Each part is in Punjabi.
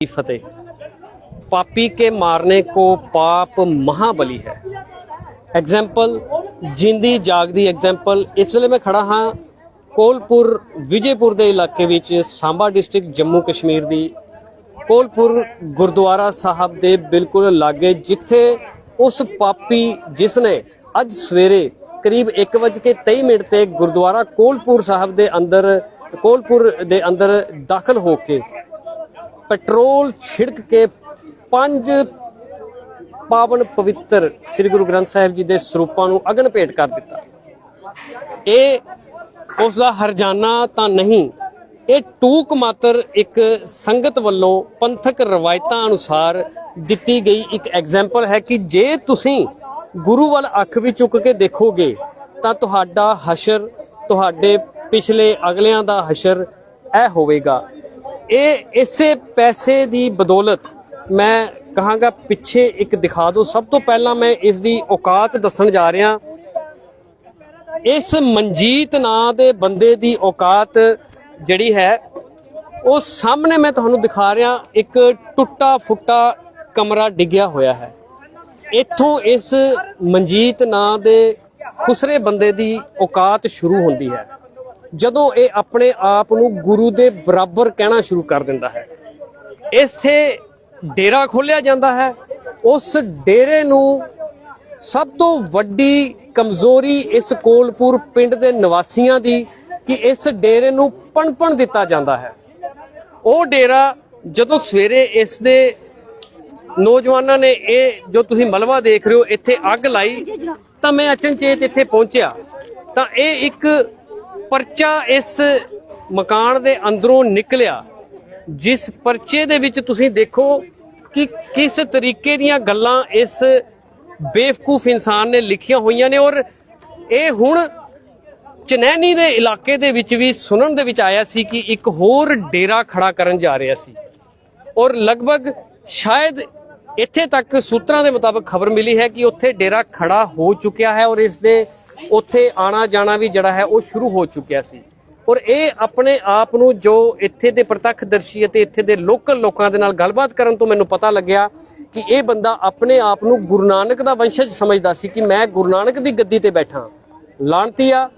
की फतेह पापी के मारने को पाप महाबली है ਐਗਜ਼ਾਮਪਲ ਜਿੰਦੀ ਜਾਗਦੀ ਐਗਜ਼ਾਮਪਲ ਇਸ ਵੇਲੇ ਮੈਂ ਖੜਾ ਹਾਂ ਕੋਲਪੁਰ ਵਿਜੇਪੁਰ ਦੇ ਇਲਾਕੇ ਵਿੱਚ ਸਾਂਬਾ ਡਿਸਟ੍ਰਿਕਟ ਜੰਮੂ ਕਸ਼ਮੀਰ ਦੀ ਕੋਲਪੁਰ ਗੁਰਦੁਆਰਾ ਸਾਹਿਬ ਦੇ ਬਿਲਕੁਲ ਲਾਗੇ ਜਿੱਥੇ ਉਸ ਪਾਪੀ ਜਿਸ ਨੇ ਅੱਜ ਸਵੇਰੇ ਕਰੀਬ 1:23 ਮਿੰਟ ਤੇ ਗੁਰਦੁਆਰਾ ਕੋਲਪੁਰ ਸਾਹਿਬ ਦੇ ਅੰਦਰ ਕੋਲਪੁਰ ਦੇ ਅੰਦਰ ਦਾਖਲ ਹੋ ਕੇ ਪੈਟਰੋਲ ਛਿੜਕ ਕੇ ਪੰਜ ਪਾਵਨ ਪਵਿੱਤਰ ਸ੍ਰੀ ਗੁਰੂ ਗ੍ਰੰਥ ਸਾਹਿਬ ਜੀ ਦੇ ਸਰੂਪਾਂ ਨੂੰ ਅਗਨ ਭੇਟ ਕਰ ਦਿੱਤਾ। ਇਹ ਉਸ ਦਾ ਹਰਜਾਨਾ ਤਾਂ ਨਹੀਂ, ਇਹ ਟੂਕ ਮਾਤਰ ਇੱਕ ਸੰਗਤ ਵੱਲੋਂ ਪੰਥਕ ਰਵਾਇਤਾਂ ਅਨੁਸਾਰ ਦਿੱਤੀ ਗਈ ਇੱਕ ਐਗਜ਼ਾਮਪਲ ਹੈ ਕਿ ਜੇ ਤੁਸੀਂ ਗੁਰੂ ਵੱਲ ਅੱਖ ਵੀ ਚੁੱਕ ਕੇ ਦੇਖੋਗੇ, ਤਾਂ ਤੁਹਾਡਾ ਹਸ਼ਰ, ਤੁਹਾਡੇ ਪਿਛਲੇ ਅਗਲਿਆਂ ਦਾ ਹਸ਼ਰ ਇਹ ਹੋਵੇਗਾ। ਇਹ ਇਸੇ ਪੈਸੇ ਦੀ ਬਦੌਲਤ ਮੈਂ ਕਹਾਂਗਾ ਪਿੱਛੇ ਇੱਕ ਦਿਖਾ ਦਿਓ। ਸਭ ਤੋਂ ਪਹਿਲਾਂ ਮੈਂ ਇਸ ਦੀ ਔਕਾਤ ਦੱਸਣ ਜਾ ਰਿਹਾ। ਇਸ ਮਨਜੀਤ ਨਾਂ ਦੇ ਬੰਦੇ ਦੀ ਔਕਾਤ ਜਿਹੜੀ ਹੈ, ਉਹ ਸਾਹਮਣੇ ਮੈਂ ਤੁਹਾਨੂੰ ਦਿਖਾ ਰਿਹਾ, ਇੱਕ ਟੁੱਟਾ ਫੁੱਟਾ ਕਮਰਾ ਡਿੱਗਿਆ ਹੋਇਆ ਹੈ। ਇੱਥੋਂ ਇਸ ਮਨਜੀਤ ਨਾਂ ਦੇ ਖੁਸਰੇ ਬੰਦੇ ਦੀ ਔਕਾਤ ਸ਼ੁਰੂ ਹੁੰਦੀ ਹੈ। ਜਦੋਂ ਇਹ ਆਪਣੇ ਆਪ ਨੂੰ ਗੁਰੂ ਦੇ ਬਰਾਬਰ ਕਹਿਣਾ ਸ਼ੁਰੂ ਕਰ ਦਿੰਦਾ ਹੈ। ਇੱਥੇ ਡੇਰਾ ਖੋਲਿਆ ਜਾਂਦਾ ਹੈ। ਉਸ ਡੇਰੇ ਨੂੰ ਸਭ ਤੋਂ ਵੱਡੀ ਕਮਜ਼ੋਰੀ ਇਸ ਕੋਲਪੁਰ ਪਿੰਡ ਦੇ ਨਿਵਾਸੀਆਂ ਦੀ ਕਿ ਇਸ ਡੇਰੇ ਨੂੰ ਪਣਪਣ ਦਿੱਤਾ ਜਾਂਦਾ ਹੈ। ਉਹ ਡੇਰਾ ਜਦੋਂ ਸਵੇਰੇ ਇਸ ਦੇ ਨੌਜਵਾਨਾਂ ਨੇ ਇਹ ਜੋ ਤੁਸੀਂ ਮਲਵਾ ਦੇਖ ਰਹੇ ਹੋ, ਇੱਥੇ ਅੱਗ ਲਾਈ ਤਾਂ ਮੈਂ ਅਚਨਚੇਤ ਇੱਥੇ ਪਹੁੰਚਿਆ। ਤਾਂ ਇਹ ਇੱਕ ਪਰਚਾ ਇਸ ਮਕਾਨ ਦੇ ਅੰਦਰੋਂ ਨਿਕਲਿਆ, ਜਿਸ ਪਰਚੇ ਦੇ ਵਿੱਚ ਤੁਸੀਂ ਦੇਖੋ ਕਿ ਕਿਸ ਤਰੀਕੇ ਦੀਆਂ ਗੱਲਾਂ ਇਸ ਬੇਵਕੂਫ ਇਨਸਾਨ ਨੇ ਲਿਖੀਆਂ ਹੋਈਆਂ ਨੇ ਔਰ ਇਹ ਹੁਣ ਚਨੈਨੀ ਦੇ ਇਲਾਕੇ ਦੇ ਵਿੱਚ ਵੀ ਸੁਣਨ ਦੇ ਵਿੱਚ ਆਇਆ ਸੀ ਕਿ ਇੱਕ ਹੋਰ ਡੇਰਾ ਖੜਾ ਕਰਨ ਜਾ ਰਿਹਾ ਸੀ। ਔਰ ਲਗਭਗ ਸ਼ਾਇਦ ਇੱਥੇ ਤੱਕ ਸੂਤਰਾਂ ਦੇ ਮੁਤਾਬਕ ਖਬਰ ਮਿਲੀ ਹੈ ਕਿ ਉੱਥੇ ਡੇਰਾ ਖੜਾ ਹੋ ਚੁੱਕਿਆ ਹੈ ਔਰ ਇਸ ਦੇ ਉੱਥੇ ਆਣਾ ਜਾਣਾ ਵੀ ਜਿਹੜਾ ਹੈ ਉਹ ਸ਼ੁਰੂ ਹੋ ਚੁੱਕਿਆ ਸੀ। ਔਰ ਇਹ ਆਪਣੇ ਆਪ ਨੂੰ ਜੋ ਇੱਥੇ ਦੇ ਪ੍ਰਤੱਖਦਰਸ਼ੀ ਅਤੇ ਇੱਥੇ ਦੇ ਲੋਕਲ ਲੋਕਾਂ ਦੇ ਨਾਲ ਗੱਲਬਾਤ ਕਰਨ ਤੋਂ ਮੈਨੂੰ ਪਤਾ ਲੱਗਿਆ ਕਿ ਇਹ ਬੰਦਾ ਆਪਣੇ ਆਪ ਨੂੰ ਗੁਰੂ ਨਾਨਕ ਦਾ ਵੰਸ਼ਜ ਸਮਝਦਾ ਸੀ ਕਿ ਮੈਂ ਗੁਰੂ ਨਾਨਕ ਦੀ ਗੱਦੀ ਤੇ ਬੈਠਾ। ਲਾਂਤੀਆ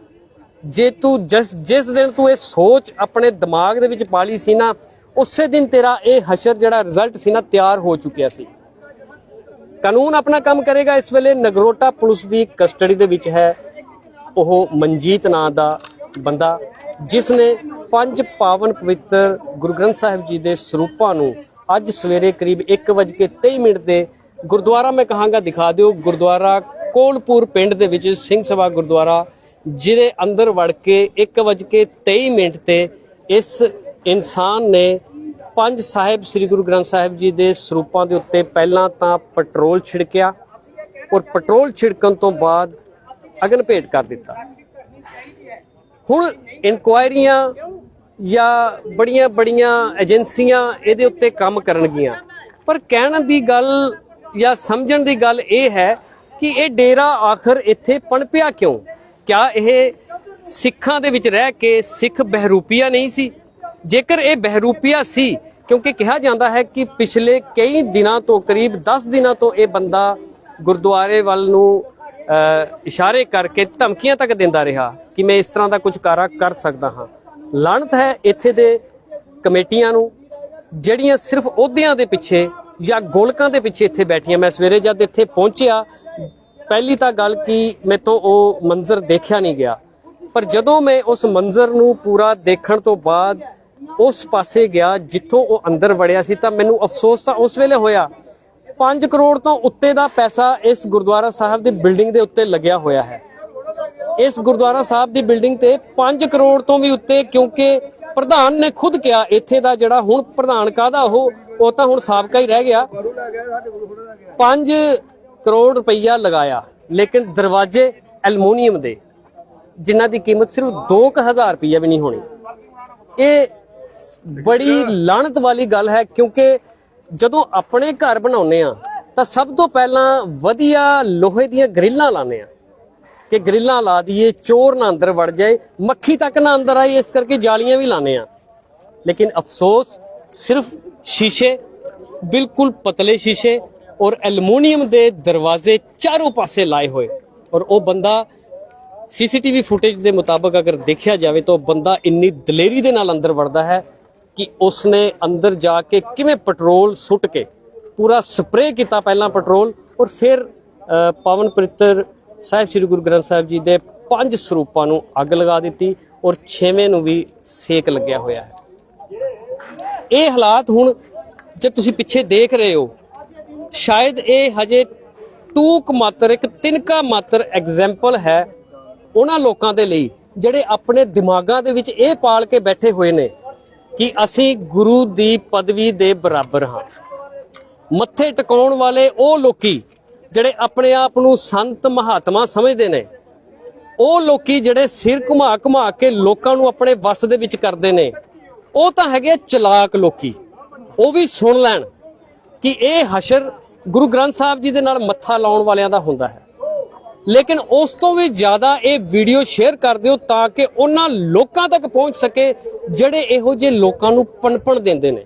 ਜੇ ਤੂੰ ਜਿਸ ਜਿਸ ਦਿਨ ਤੂੰ ਇਹ ਸੋਚ ਆਪਣੇ ਦਿਮਾਗ ਦੇ ਵਿੱਚ ਪਾਲੀ ਸੀ ਨਾ, ਉਸੇ ਦਿਨ ਤੇਰਾ ਇਹ ਹਸ਼ਰ ਜਿਹੜਾ ਰਿਜ਼ਲਟ ਸੀ ਨਾ ਤਿਆਰ ਹੋ ਚੁੱਕਿਆ ਸੀ। ਕਾਨੂੰਨ ਆਪਣਾ ਕੰਮ ਕਰੇਗਾ, ਇਸ ਵੇਲੇ ਨਗਰੋਟਾ ਪੁਲਿਸ ਦੀ ਕਸਟਡੀ ਦੇ ਵਿੱਚ ਹੈ। ਉਹ ਮਨਜੀਤ ਨਾਂ ਦਾ ਬੰਦਾ, ਜਿਸ ਨੇ ਪੰਜ ਪਾਵਨ ਪਵਿੱਤਰ ਗੁਰੂ ਗ੍ਰੰਥ ਸਾਹਿਬ ਜੀ ਦੇ ਸਰੂਪਾਂ ਨੂੰ ਅੱਜ ਸਵੇਰੇ ਕਰੀਬ 1:23 ਮਿੰਟ ਤੇ ਗੁਰਦੁਆਰਾ, ਮੈਂ ਕਹਾਂਗਾ ਦਿਖਾ ਦਿਓ, ਗੁਰਦੁਆਰਾ ਕੋਲਪੁਰ ਪਿੰਡ ਦੇ ਵਿੱਚ ਸਿੰਘ ਸਭਾ ਗੁਰਦੁਆਰਾ, ਜਿਹਦੇ ਅੰਦਰ ਵੜ ਕੇ 1:23 ਮਿੰਟ ਤੇ ਇਸ ਇਨਸਾਨ ਨੇ ਪੰਜ ਸਾਹਿਬ ਸ੍ਰੀ ਗੁਰੂ ਗ੍ਰੰਥ ਸਾਹਿਬ ਜੀ ਦੇ ਸਰੂਪਾਂ ਦੇ ਉੱਤੇ ਪਹਿਲਾਂ ਤਾਂ ਪੈਟਰੋਲ ਛਿੜਕਿਆ ਔਰ ਪੈਟਰੋਲ ਛਿੜਕਣ ਤੋਂ ਬਾਅਦ ਅਗਨ ਭੇਟ ਕਰ ਦਿੱਤਾ। ਹੁਣ ਇਨਕੁਆਇਰੀਆਂ ਜਾਂ ਬੜੀਆਂ ਬੜੀਆਂ ਏਜੰਸੀਆਂ ਇਹਦੇ ਉੱਤੇ ਕੰਮ ਕਰਨਗੀਆਂ। ਪਰ ਕਹਿਣ ਦੀ ਗੱਲ ਜਾਂ ਸਮਝਣ ਦੀ ਗੱਲ ਇਹ ਹੈ ਕਿ ਇਹ ਡੇਰਾ ਆਖਰ ਇੱਥੇ ਪਣਪਿਆ ਕਿਉਂ? ਕਿਆ ਇਹ ਸਿੱਖਾਂ ਦੇ ਵਿੱਚ ਰਹਿ ਕੇ ਸਿੱਖ ਬਹਿਰੂਪੀਆ ਨਹੀਂ ਸੀ? ਜੇਕਰ ਇਹ ਬਹਿਰੂਪੀਆ ਸੀ, ਕਿਉਂਕਿ ਕਿਹਾ ਜਾਂਦਾ ਹੈ ਕਿ ਪਿਛਲੇ ਕਈ ਦਿਨਾਂ ਤੋਂ ਕਰੀਬ 10 ਦਿਨਾਂ ਤੋਂ ਇਹ ਬੰਦਾ ਗੁਰਦੁਆਰੇ ਵੱਲ ਨੂੰ ਇਸ਼ਾਰੇ ਕਰਕੇ ਧਮਕੀਆਂ ਤੱਕ ਦਿੰਦਾ ਰਿਹਾ ਕਿ ਮੈਂ ਇਸ ਤਰ੍ਹਾਂ ਦਾ ਕੁਝ ਕਾਰਾ ਕਰ ਸਕਦਾ ਹਾਂ। ਲਾਣਤ ਹੈ ਇੱਥੇ ਦੇ ਕਮੇਟੀਆਂ ਨੂੰ, ਜਿਹੜੀਆਂ ਸਿਰਫ ਅਹੁਦਿਆਂ ਦੇ ਪਿੱਛੇ ਜਾਂ ਗੋਲਕਾਂ ਦੇ ਪਿੱਛੇ ਇੱਥੇ ਬੈਠੀਆਂ। ਮੈਂ ਸਵੇਰੇ ਜਦ ਇੱਥੇ ਪਹੁੰਚਿਆ, ਪਹਿਲੀ ਤਾਂ ਗੱਲ ਕਿ ਮੇਰੇ ਤੋਂ ਉਹ ਮੰਜ਼ਰ ਦੇਖਿਆ ਨਹੀਂ ਗਿਆ। ਪਰ ਜਦੋਂ ਮੈਂ ਉਸ ਮੰਜ਼ਰ ਨੂੰ ਪੂਰਾ ਦੇਖਣ ਤੋਂ ਬਾਅਦ ਉਸ ਪਾਸੇ ਗਿਆ, ਜਿੱਥੋਂ ਉਹ ਅੰਦਰ ਵੜਿਆ ਸੀ, ਤਾਂ ਮੈਨੂੰ ਅਫਸੋਸ ਤਾਂ ਉਸ ਵੇਲੇ ਹੋਇਆ 5 ਕਰੋੜ ਤੋਂ ਉੱਤੇ ਦਾ ਪੈਸਾ ਇਸ ਗੁਰਦੁਆਰਾ ਸਾਹਿਬ ਦੀ ਬਿਲਡਿੰਗ ਦੇ ਉੱਤੇ ਲੱਗਿਆ ਹੋਇਆ ਹੈ। ਇਸ ਗੁਰਦੁਆਰਾ ਸਾਹਿਬ ਦੀ ਬਿਲਡਿੰਗ ਤੇ 5 ਕਰੋੜ ਤੋਂ ਵੀ ਉੱਤੇ ਕਿਉਂਕਿ ਪ੍ਰਧਾਨ ਨੇ ਖੁਦ ਕਿਹਾ, ਇੱਥੇ ਦਾ ਜਿਹੜਾ ਹੁਣ ਪ੍ਰਧਾਨ ਕਾਦਾ ਉਹ ਉਹ ਤਾਂ ਹੁਣ ਸਾਬਕਾ ਹੀ ਰਹਿ ਗਿਆ। 5 ਕਰੋੜ ਰੁਪਈਆ ਲਗਾਇਆ, ਲੇਕਿਨ ਦਰਵਾਜ਼ੇ ਐਲੂਮੀਨੀਅਮ ਦੇ, ਜਿਨ੍ਹਾਂ ਦੀ ਕੀਮਤ ਸਿਰਫ 2000 ਰੁਪਈਆ ਵੀ ਨਹੀਂ ਹੋਣੀ। ਇਹ ਬੜੀ ਲਾਹਨਤ ਵਾਲੀ ਗੱਲ ਹੈ, ਕਿਉਂਕਿ ਜਦੋਂ ਆਪਣੇ ਘਰ ਬਣਾਉਨੇ ਆ ਤਾਂ ਸਭ ਤੋਂ ਪਹਿਲਾਂ ਵਧੀਆ ਲੋਹੇ ਦੀਆਂ ਗ੍ਰਿਲਾਂ ਲਾਉਂਦੇ ਆ ਕਿ ਗ੍ਰਿਲਾਂ ਲਾ ਦਈਏ, ਚੋਰ ਨਾ ਅੰਦਰ ਵੜ ਜਾਏ, ਮੱਖੀ ਤੱਕ ਨਾ ਅੰਦਰ ਆਏ, ਇਸ ਕਰਕੇ ਜਾਲੀਆਂ ਵੀ ਲਾਉਂਦੇ ਆ ਲੇਕਿਨ ਅਫਸੋਸ, ਸਿਰਫ ਸ਼ੀਸ਼ੇ, ਬਿਲਕੁਲ ਪਤਲੇ ਸ਼ੀਸ਼ੇ ਔਰ ਐਲੂਮੀਨੀਅਮ ਦੇ ਦਰਵਾਜ਼ੇ ਚਾਰੋਂ ਪਾਸੇ ਲਾਏ ਹੋਏ। ਔਰ ਉਹ ਬੰਦਾ ਸੀਸੀਟੀਵੀ ਫੁਟੇਜ ਦੇ ਮੁਤਾਬਕ ਅਗਰ ਦੇਖਿਆ ਜਾਵੇ ਤਾਂ ਬੰਦਾ ਇੰਨੀ ਦਲੇਰੀ ਦੇ ਨਾਲ ਅੰਦਰ ਵੜਦਾ ਹੈ ਕਿ ਉਸਨੇ ਅੰਦਰ ਜਾ ਕੇ ਕਿਵੇਂ ਪੈਟਰੋਲ ਸੁੱਟ ਕੇ ਪੂਰਾ ਸਪਰੇਅ ਕੀਤਾ ਪਹਿਲਾਂ ਪੈਟਰੋਲ ਔਰ ਫਿਰ ਅ, ਪਾਵਨ ਪਵਿੱਤਰ ਸਾਹਿਬ ਸ੍ਰੀ ਗੁਰੂ ਗ੍ਰੰਥ ਸਾਹਿਬ ਜੀ ਦੇ ਪੰਜ ਸਰੂਪਾਂ ਨੂੰ ਅੱਗ ਲਗਾ ਦਿੱਤੀ ਔਰ ਛੇਵੇਂ ਨੂੰ ਵੀ ਸੇਕ ਲੱਗਿਆ ਹੋਇਆ ਹੈ। ਇਹ ਹਾਲਾਤ ਹੁਣ ਜੇ ਤੁਸੀਂ ਪਿੱਛੇ ਦੇਖ ਰਹੇ ਹੋ ਸ਼ਾਇਦ ਇਹ ਹਜੇ ਟੂਕ ਮਾਤਰ ਇੱਕ ਤਿਨਕਾ ਮਾਤਰ ਐਗਜੈਂਪਲ ਹੈ ਉਹਨਾਂ ਲੋਕਾਂ ਦੇ ਲਈ ਜਿਹੜੇ ਆਪਣੇ ਦਿਮਾਗਾਂ ਦੇ ਵਿੱਚ ਇਹ ਪਾਲ ਕੇ ਬੈਠੇ ਹੋਏ ਨੇ ਕਿ ਅਸੀਂ ਗੁਰੂ ਦੀ ਪਦਵੀ ਦੇ ਬਰਾਬਰ ਹਾਂ। ਮੱਥੇ ਟਿਕਾਉਣ ਵਾਲੇ ਉਹ ਲੋਕੀ ਜਿਹੜੇ ਆਪਣੇ ਆਪ ਨੂੰ ਸੰਤ ਮਹਾਤਮਾ ਸਮਝਦੇ ਨੇ, ਉਹ ਲੋਕੀ ਜਿਹੜੇ ਸਿਰ ਘੁਮਾ ਘੁਮਾ ਕੇ ਲੋਕਾਂ ਨੂੰ ਆਪਣੇ ਵੱਸ ਦੇ ਵਿੱਚ ਕਰਦੇ ਨੇ, ਉਹ ਤਾਂ ਹੈਗੇ ਚਲਾਕ ਲੋਕੀ। ਉਹ ਵੀ ਸੁਣ ਲੈਣ ਕਿ ਇਹ ਹਸ਼ਰ ਗੁਰੂ ਗ੍ਰੰਥ ਸਾਹਿਬ ਜੀ ਦੇ ਨਾਲ ਮੱਥਾ ਲਾਉਣ ਵਾਲਿਆਂ ਦਾ ਹੁੰਦਾ ਹੈ। ਲੇਕਿਨ ਉਸ ਤੋਂ ਵੀ ਜ਼ਿਆਦਾ ਇਹ ਵੀਡੀਓ ਸ਼ੇਅਰ ਕਰ ਦਿਓ ਤਾਂ ਕਿ ਉਹਨਾਂ ਲੋਕਾਂ ਤੱਕ ਪਹੁੰਚ ਸਕੇ ਜਿਹੜੇ ਇਹੋ ਜਿਹੇ ਲੋਕਾਂ ਨੂੰ ਪਣਪਣ ਦਿੰਦੇ ਨੇ,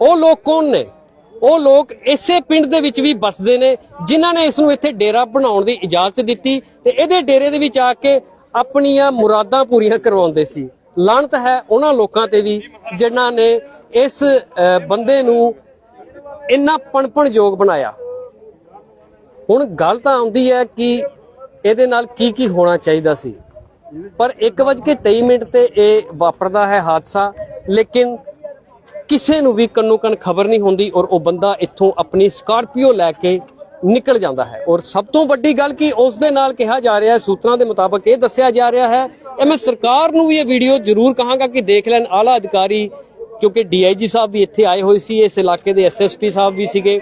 ਉਹ ਲੋਕ ਕੌਣ ਨੇ? ਉਹ ਲੋਕ ਇਸੇ ਪਿੰਡ ਦੇ ਵਿੱਚ ਵੀ ਵੱਸਦੇ ਨੇ, ਜਿਨ੍ਹਾਂ ਨੇ ਇਸ ਨੂੰ ਇੱਥੇ ਡੇਰਾ ਬਣਾਉਣ ਦੀ ਇਜਾਜ਼ਤ ਦਿੱਤੀ ਤੇ ਇਹਦੇ ਡੇਰੇ ਦੇ ਵਿੱਚ ਆ ਕੇ ਆਪਣੀਆਂ ਮੁਰਾਦਾਂ ਪੂਰੀਆਂ ਕਰਵਾਉਂਦੇ ਸੀ। ਲਾਹਨਤ ਹੈ ਉਹਨਾਂ ਲੋਕਾਂ ਤੇ ਵੀ, ਜਿਨ੍ਹਾਂ ਨੇ ਇਸ ਬੰਦੇ ਨੂੰ ਇੰਨਾ ਪਣਪਣਯੋਗ ਬਣਾਇਆ। ਹੁਣ ਗੱਲ ਤਾਂ ਆਉਂਦੀ ਹੈ ਕਿ ਇਹਦੇ ਨਾਲ ਕੀ ਕੀ ਹੋਣਾ ਚਾਹੀਦਾ ਸੀ? ਪਰ 1:23 ਮਿੰਟ ਤੇ ਇਹ ਵਾਪਰਦਾ ਹੈ ਹਾਦਸਾ, ਲੇਕਿਨ ਕਿਸੇ ਨੂੰ ਵੀ ਕੰਨੋ ਕੰਨ ਖਬਰ ਨਹੀਂ ਹੁੰਦੀ ਔਰ ਉਹ ਬੰਦਾ ਇੱਥੋਂ ਆਪਣੀ ਸਕਾਰਪੀਓ ਲੈ ਕੇ ਨਿਕਲ ਜਾਂਦਾ ਹੈ। ਔਰ ਸਭ ਤੋਂ ਵੱਡੀ ਗੱਲ ਕਿ, ਉਸ ਦੇ ਨਾਲ ਕਿਹਾ ਜਾ ਰਿਹਾ ਹੈ, ਸੂਤਰਾਂ ਦੇ ਮੁਤਾਬਕ ਇਹ ਦੱਸਿਆ ਜਾ ਰਿਹਾ ਹੈ ਇਹ ਮੈਂ ਸਰਕਾਰ ਨੂੰ ਵੀ ਇਹ ਵੀਡੀਓ ਜ਼ਰੂਰ ਕਹਾਂਗਾ ਕਿ ਦੇਖ ਲੈਣ। ਆਲਾ ਅਧਿਕਾਰੀ, ਕਿਉਂਕਿ ਡੀਆਈਜੀ ਸਾਹਿਬ ਵੀ ਇੱਥੇ ਆਏ ਹੋਏ ਸੀ, ਇਸ ਇਲਾਕੇ ਦੇ ਐਸਐਸਪੀ ਸਾਹਿਬ ਵੀ ਸੀਗੇ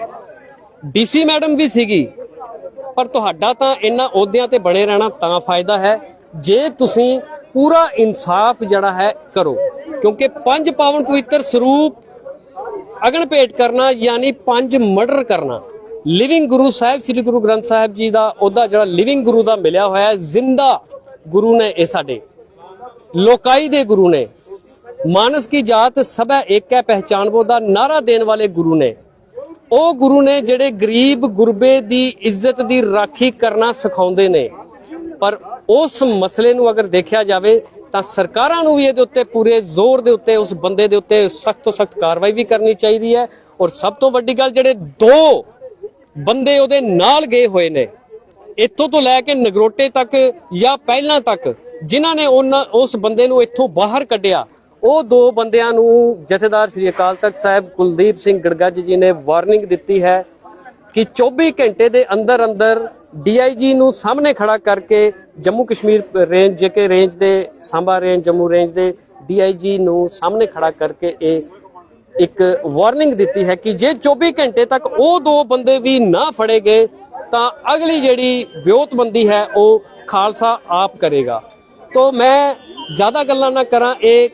ਡੀਸੀ ਮੈਡਮ ਵੀ ਸੀਗੀ। ਪਰ ਤੁਹਾਡਾ ਤਾਂ ਇਹਨਾਂ ਅਹੁਦਿਆਂ ਤੇ ਬਣੇ ਰਹਿਣਾ ਤਾਂ ਫਾਇਦਾ ਹੈ। ਜੇ ਤੁਸੀਂ ਪੂਰਾ ਇਨਸਾਫ ਜਿਹੜਾ ਹੈ ਕਰੋ, ਕਿਉਂਕਿ ਪੰਜ ਪਾਵਨ ਪਵਿੱਤਰ ਸਰੂਪ ਅਗਨ ਭੇਟ ਕਰਨਾ, ਯਾਨੀ ਪੰਜ ਮਰਡਰ ਕਰਨਾ। ਲਿਵਿੰਗ ਗੁਰੂ ਸਾਹਿਬ, ਸ੍ਰੀ ਗੁਰੂ ਗ੍ਰੰਥ ਸਾਹਿਬ ਜੀ ਦਾ, ਉਹਦਾ ਜਿਹੜਾ ਲਿਵਿੰਗ ਗੁਰੂ ਦਾ ਮਿਲਿਆ ਹੋਇਆ ਹੈ, ਜ਼ਿੰਦਾ ਗੁਰੂ ਨੇ ਇਹ ਸਾਡੇ। ਲੋਕਾਈ ਦੇ ਗੁਰੂ ਨੇ। ਮਾਨਸ ਕੀ ਜਾਤ ਸਭੈ ਇੱਕ ਹੈ ਪਹਿਚਾਨਬੋ ਦਾ ਨਾਰਾ ਦੇਣ ਵਾਲੇ ਗੁਰੂ ਨੇ। ਉਹ ਗੁਰੂ ਨੇ ਜਿਹੜੇ ਗਰੀਬ, ਗੁਰਬੇ ਦੀ ਇੱਜ਼ਤ ਦੀ ਰਾਖੀ ਕਰਨਾ ਸਿਖਾਉਂਦੇ ਨੇ। ਪਰ ਉਸ ਮਸਲੇ ਨੂੰ ਅਗਰ ਦੇਖਿਆ ਜਾਵੇ ਤਾਂ ਸਰਕਾਰਾਂ ਨੂੰ ਵੀ ਇਹਦੇ ਉੱਤੇ ਪੂਰੇ ਜ਼ੋਰ ਦੇ ਉੱਤੇ, ਉਸ ਬੰਦੇ ਦੇ ਉੱਤੇ ਸਖਤ ਤੋਂ ਸਖਤ ਕਾਰਵਾਈ ਵੀ ਕਰਨੀ ਚਾਹੀਦੀ ਹੈ ਔਰ ਸਭ ਤੋਂ ਵੱਡੀ ਗੱਲ ਜਿਹੜੇ ਦੋ ਬੰਦੇ ਉਹਦੇ ਨਾਲ ਗਏ ਹੋਏ ਨੇ, ਇੱਥੋਂ ਤੋਂ ਲੈ ਕੇ ਨਗਰੋਟੇ ਤੱਕ ਜਾਂ ਪਹਿਲਾਂ ਤੱਕ, ਜਿਨ੍ਹਾਂ ਨੇ ਉਹਨਾਂ, ਉਸ ਬੰਦੇ ਨੂੰ ਇੱਥੋਂ ਬਾਹਰ ਕੱਢਿਆ, ਉਹ ਦੋ ਬੰਦਿਆਂ ਨੂੰ ਜਥੇਦਾਰ ਸ੍ਰੀ ਅਕਾਲ ਤਖਤ ਸਾਹਿਬ ਕੁਲਦੀਪ ਸਿੰਘ ਗੜਗੱਜ ਜੀ ਨੇ ਵਾਰਨਿੰਗ ਦਿੱਤੀ ਹੈ ਕਿ 24 ਘੰਟੇ ਦੇ ਅੰਦਰ ਅੰਦਰ ਡੀਆਈਜੀ ਨੂੰ ਸਾਹਮਣੇ ਖੜਾ ਕਰਕੇ Jammu Kashmir range, JK range ਦੇ, ਸਾਂਬਾ ਰੇਂਜ, ਜੰਮੂ ਰੇਂਜ ਦੇ ਡੀਆਈਜੀ ਨੂੰ ਸਾਹਮਣੇ ਖੜਾ ਕਰਕੇ ਇਹ ਇੱਕ ਵਾਰਨਿੰਗ ਦਿੱਤੀ ਹੈ ਕਿ ਜੇ 24 ਘੰਟੇ ਤੱਕ ਉਹ ਦੋ ਬੰਦੇ ਵੀ ਨਾ ਫੜੇ ਗਏ, ਤਾਂ ਅਗਲੀ ਜਿਹੜੀ ਵਿਉਤਬੰਦੀ ਹੈ ਉਹ ਖਾਲਸਾ ਆਪ ਕਰੇਗਾ। ਤੋਂ ਮੈਂ ਜ਼ਿਆਦਾ ਗੱਲਾਂ ਨਾ ਕਰਾਂ, ਇਹ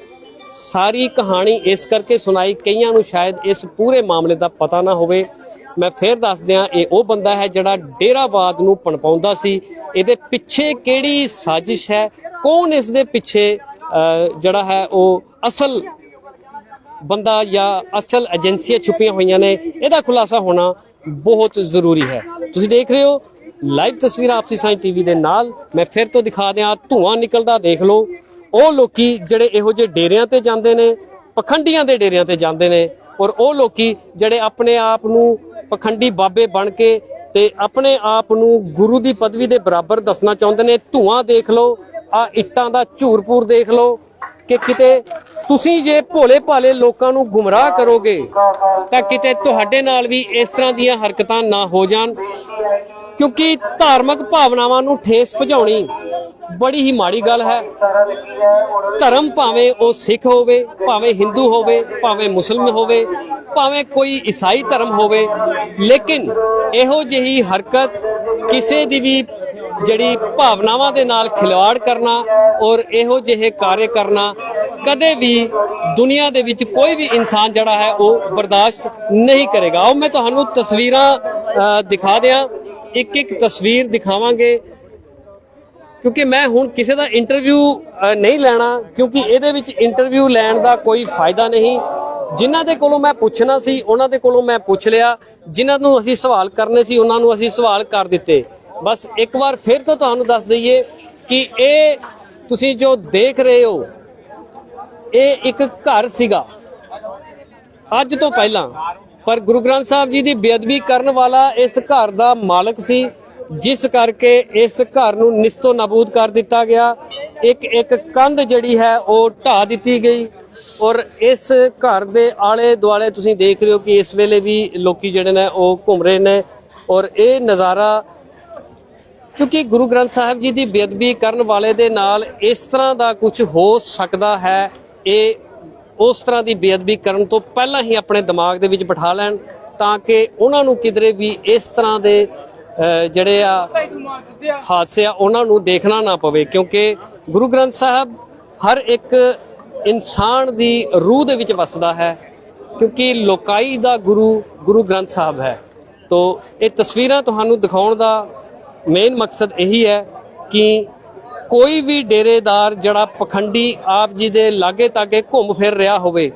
ਸਾਰੀ ਕਹਾਣੀ ਇਸ ਕਰਕੇ ਸੁਣਾਈ, ਕਈਆਂ ਨੂੰ ਸ਼ਾਇਦ ਇਸ ਪੂਰੇ ਮਾਮਲੇ ਦਾ ਪਤਾ ਨਾ ਹੋਵੇ। ਮੈਂ ਫੇਰ ਦੱਸ ਦਿਆਂ ਇਹ ਉਹ ਬੰਦਾ ਹੈ ਜਿਹੜਾ ਡੇਰਾਵਾਦ ਨੂੰ ਪਣਪਾਉਂਦਾ ਸੀ। ਇਹਦੇ ਪਿੱਛੇ ਕਿਹੜੀ ਸਾਜ਼ਿਸ਼ ਹੈ? ਕੌਣ ਇਸ ਦੇ ਪਿੱਛੇ ਜਿਹੜਾ ਹੈ ਉਹ ਅਸਲ ਬੰਦਾ ਜਾਂ ਅਸਲ ਏਜੰਸੀਆਂ ਛੁਪੀਆਂ ਹੋਈਆਂ ਨੇ? ਇਹਦਾ ਖੁਲਾਸਾ ਹੋਣਾ ਬਹੁਤ ਜ਼ਰੂਰੀ ਹੈ। ਤੁਸੀਂ ਦੇਖ ਰਹੇ ਹੋ, ਲਾਈਵ ਤਸਵੀਰਾਂ ਆਪਸੀ ਸਾਈਂ ਟੀਵੀ ਦੇ ਨਾਲ। ਮੈਂ ਫਿਰ ਤੋਂ ਦਿਖਾ ਦਿਆਂ, ਧੂਆਂ ਨਿਕਲਦਾ ਦੇਖ ਲਓ। ਉਹ ਲੋਕੀ ਜਿਹੜੇ ਇਹੋ ਜਿਹੇ ਡੇਰਿਆਂ ਤੇ ਜਾਂਦੇ ਨੇ, ਪਖੰਡੀਆਂ ਦੇ ਡੇਰਿਆਂ ਤੇ ਜਾਂਦੇ ਨੇ ਔਰ ਉਹ ਲੋਕੀ ਜਿਹੜੇ ਆਪਣੇ ਆਪ ਨੂੰ ਪਖੰਡੀ ਬਾਬੇ ਬਣ ਕੇ ਤੇ ਆਪਣੇ ਆਪ ਨੂੰ ਗੁਰੂ ਦੀ ਪਦਵੀ ਦੇ ਬਰਾਬਰ ਦੱਸਣਾ ਚਾਹੁੰਦੇ ਨੇ। ਧੂਆਂ ਦੇਖ ਲਓ, ਆ ਇੱਟਾਂ ਦਾ ਝੂਰਪੂਰ ਦੇਖ ਲਓ ਕਿ ਕਿਤੇ ਤੁਸੀਂ ਜੇ ਭੋਲੇ ਭਾਲੇ ਲੋਕਾਂ ਨੂੰ ਗੁੰਮਰਾਹ ਕਰੋਗੇ, ਤਾਂ ਕਿਤੇ ਤੁਹਾਡੇ ਨਾਲ ਵੀ ਇਸ ਤਰ੍ਹਾਂ ਦੀਆਂ ਹਰਕਤਾਂ ਨਾ ਹੋ ਜਾਣ। ਕਿਉਂਕਿ ਧਾਰਮਿਕ ਭਾਵਨਾਵਾਂ ਨੂੰ ਠੇਸ ਪਹੁੰਚਾਉਣੀ ਬੜੀ ਹੀ ਮਾੜੀ ਗੱਲ ਹੈ। ਧਰਮ ਭਾਵੇਂ ਉਹ ਸਿੱਖ ਹੋਵੇ ਭਾਵੇਂ ਹਿੰਦੂ ਹੋਵੇ ਭਾਵੇਂ ਮੁਸਲਮਾਨ ਹੋਵੇ ਭਾਵੇਂ ਕੋਈ ਈਸਾਈ ਧਰਮ ਹੋਵੇ ਲੇਕਿਨ ਇਹੋ ਜਿਹੀ ਹਰਕਤ ਕਿਸੇ ਦੀ ਵੀ ਜਿਹੜੀ ਭਾਵਨਾਵਾਂ ਦੇ ਨਾਲ ਖਿਲਵਾੜ ਕਰਨਾ ਔਰ ਇਹੋ ਜਿਹੇ ਕਾਰਜ ਕਰਨਾ ਕਦੇ ਵੀ ਦੁਨੀਆ ਦੇ ਵਿੱਚ ਕੋਈ ਵੀ ਇਨਸਾਨ ਜਿਹੜਾ ਹੈ ਉਹ ਬਰਦਾਸ਼ਤ ਨਹੀਂ ਕਰੇਗਾ। ਉਹ ਮੈਂ ਤੁਹਾਨੂੰ ਤਸਵੀਰਾਂ ਅ, ਦਿਖਾ ਦਿਆਂ। ਇੱਕ ਇੱਕ ਤਸਵੀਰ ਦਿਖਾਵਾਂਗੇ। ਕਿਉਂਕਿ ਮੈਂ ਹੁਣ ਕਿਸੇ ਦਾ ਇੰਟਰਵਿਊ ਨਹੀਂ ਲੈਣਾ, ਕਿਉਂਕਿ ਇਹਦੇ ਵਿੱਚ ਇੰਟਰਵਿਊ ਲੈਣ ਦਾ ਕੋਈ ਫਾਇਦਾ ਨਹੀਂ। ਜਿਨ੍ਹਾਂ ਦੇ ਕੋਲੋਂ ਮੈਂ ਪੁੱਛਣਾ ਸੀ, ਉਹਨਾਂ ਦੇ ਕੋਲੋਂ ਮੈਂ ਪੁੱਛ ਲਿਆ। ਜਿਨ੍ਹਾਂ ਨੂੰ ਅਸੀਂ ਸਵਾਲ ਕਰਨੇ ਸੀ, ਉਹਨਾਂ ਨੂੰ ਅਸੀਂ ਸਵਾਲ ਕਰ ਦਿੱਤੇ। ਬਸ ਇੱਕ ਵਾਰ ਫਿਰ ਤੋਂ ਤੁਹਾਨੂੰ ਦੱਸ ਦਈਏ ਕਿ ਇਹ ਤੁਸੀਂ ਜੋ ਦੇਖ ਰਹੇ ਹੋ, ਇਹ ਇੱਕ ਘਰ ਸੀਗਾ। ਅੱਜ ਤੋਂ ਪਹਿਲਾਂ, ਪਰ ਗੁਰੂ ਗ੍ਰੰਥ ਸਾਹਿਬ ਜੀ ਦੀ ਬੇਅਦਬੀ ਕਰਨ ਵਾਲਾ ਇਸ ਘਰ ਦਾ ਮਾਲਕ ਸੀ। ਜਿਸ ਕਰਕੇ ਇਸ ਘਰ ਨੂੰ ਨਿਸਤੋ ਨਾਬੂਦ ਕਰ ਦਿੱਤਾ ਗਿਆ। ਇੱਕ ਇੱਕ ਕੰਧ ਜਿਹੜੀ ਹੈ, ਉਹ ਢਾ ਦਿੱਤੀ ਗਈ ਔਰ ਇਸ ਘਰ ਦੇ ਆਲੇ ਦੁਆਲੇ ਤੁਸੀਂ ਦੇਖ ਰਹੇ ਹੋ ਕਿ ਇਸ ਵੇਲੇ ਵੀ ਲੋਕੀ ਜਿਹੜੇ ਨੇ, ਉਹ ਘੁੰਮ ਰਹੇ ਨੇ ਔਰ ਇਹ ਨਜ਼ਾਰਾ ਕਿਉਂਕਿ ਗੁਰੂ ਗ੍ਰੰਥ ਸਾਹਿਬ ਜੀ ਦੀ ਬੇਅਦਬੀ ਕਰਨ ਵਾਲੇ ਦੇ ਨਾਲ ਇਸ ਤਰ੍ਹਾਂ ਦਾ ਕੁਝ ਹੋ ਸਕਦਾ ਹੈ। ਇਹ ਉਸ ਤਰ੍ਹਾਂ ਦੀ ਬੇਅਦਬੀ ਕਰਨ ਤੋਂ ਪਹਿਲਾਂ ਹੀ ਆਪਣੇ ਦਿਮਾਗ ਦੇ ਵਿੱਚ ਬਿਠਾ ਲੈਣ ਤਾਂ ਕਿ ਉਹਨਾਂ ਨੂੰ ਕਿਧਰੇ ਵੀ ਇਸ ਤਰ੍ਹਾਂ ਦੇ ਜਿਹੜੇ ਆ ਹਾਦਸੇ ਆ, ਉਹਨਾਂ ਨੂੰ ਦੇਖਣਾ ਨਾ ਪਵੇ, ਕਿਉਂਕਿ ਗੁਰੂ ਗ੍ਰੰਥ ਸਾਹਿਬ ਹਰ ਇੱਕ ਇਨਸਾਨ ਦੀ ਰੂਹ ਦੇ ਵਿੱਚ ਵਸਦਾ ਹੈ, ਕਿਉਂਕਿ ਲੋਕਾਈ ਦਾ ਗੁਰੂ ਗੁਰੂ ਗ੍ਰੰਥ ਸਾਹਿਬ ਹੈ। ਤੋ, ਇਹ ਤਸਵੀਰਾਂ ਤੁਹਾਨੂੰ ਦਿਖਾਉਣ ਦਾ ਮੇਨ ਮਕਸਦ ਇਹੀ ਹੈ ਕਿ ਕੋਈ ਵੀ ਡੇਰੇਦਾਰ ਜਿਹੜਾ ਪਖੰਡੀ ਆਪ ਜੀ ਦੇ ਲਾਗੇ ਤਾਗੇ ਘੁੰਮ ਫਿਰ ਰਿਹਾ ਹੋਵੇ,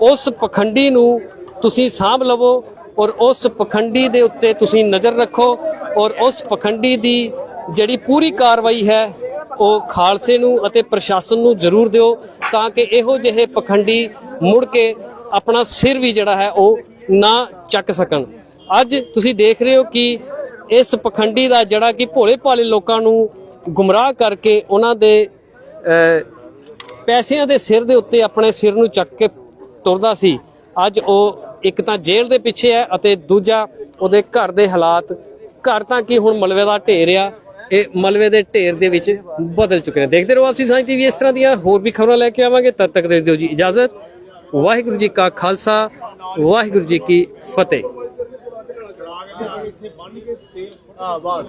ਉਸ ਪਖੰਡੀ ਨੂੰ ਤੁਸੀਂ ਸਾਂਭ ਲਵੋ ਔਰ ਉਸ ਪਖੰਡੀ ਦੇ ਉੱਤੇ ਤੁਸੀਂ ਨਜ਼ਰ ਰੱਖੋ ਔਰ ਉਸ ਪਖੰਡੀ ਦੀ ਜਿਹੜੀ ਪੂਰੀ ਕਾਰਵਾਈ ਹੈ, ਉਹ ਖਾਲਸੇ ਨੂੰ ਅਤੇ ਪ੍ਰਸ਼ਾਸਨ ਨੂੰ ਜ਼ਰੂਰ ਦਿਓ ਤਾਂ ਕਿ ਇਹੋ ਜਿਹੇ ਪਖੰਡੀ ਮੁੜ ਕੇ ਆਪਣਾ ਸਿਰ ਵੀ ਜਿਹੜਾ ਹੈ, ਉਹ ਨਾ ਚੱਕ ਸਕਣ। ਅੱਜ ਤੁਸੀਂ ਦੇਖ ਰਹੇ ਹੋ ਕਿ ਇਸ ਪਖੰਡੀ ਦਾ ਜਿਹੜਾ ਕਿ ਭੋਲੇ ਭਾਲੇ ਲੋਕਾਂ ਨੂੰ ਗੁੰਮਰਾਹ ਕਰਕੇ ਉਹਨਾਂ ਦੇ ਪੈਸਿਆਂ ਦੇ ਸਿਰ ਦੇ ਉੱਤੇ ਆਪਣੇ ਸਿਰ ਨੂੰ ਚੱਕ ਕੇ ਤੁਰਦਾ ਸੀ, ਅੱਜ ਉਹ ਇੱਕ ਤਾਂ ਜੇਲ੍ਹ ਦੇ ਪਿੱਛੇ ਹੈ ਅਤੇ ਦੂਜਾ ਉਹਦੇ ਘਰ ਦੇ ਹਾਲਾਤ। ਘਰ ਤਾਂ ਕੀ ਹੁਣ ਮਲਵੇ ਦਾ ਢੇਰ ਆ, ਇਹ ਮਲਵੇ ਦੇ ਢੇਰ ਦੇ ਵਿੱਚ ਬਦਲ ਚੁੱਕੇ ਨੇ। ਦੇਖਦੇ ਰਹੋ ਆਪਸੀ ਸਾਂਝ ਟੀਵੀ ਇਸ ਤਰ੍ਹਾਂ ਦੀਆਂ ਹੋਰ ਵੀ ਖਬਰਾਂ ਲੈ ਕੇ ਆਵਾਂਗੇ, ਤਦ ਤੱਕ ਦੇ ਦਿਓ ਜੀ ਇਜਾਜ਼ਤ। ਵਾਹਿਗੁਰੂ ਜੀ ਕਾ ਖਾਲਸਾ, ਵਾਹਿਗੁਰੂ ਜੀ ਕੀ ਫਤਿਹ। ਆ ਬਾਸ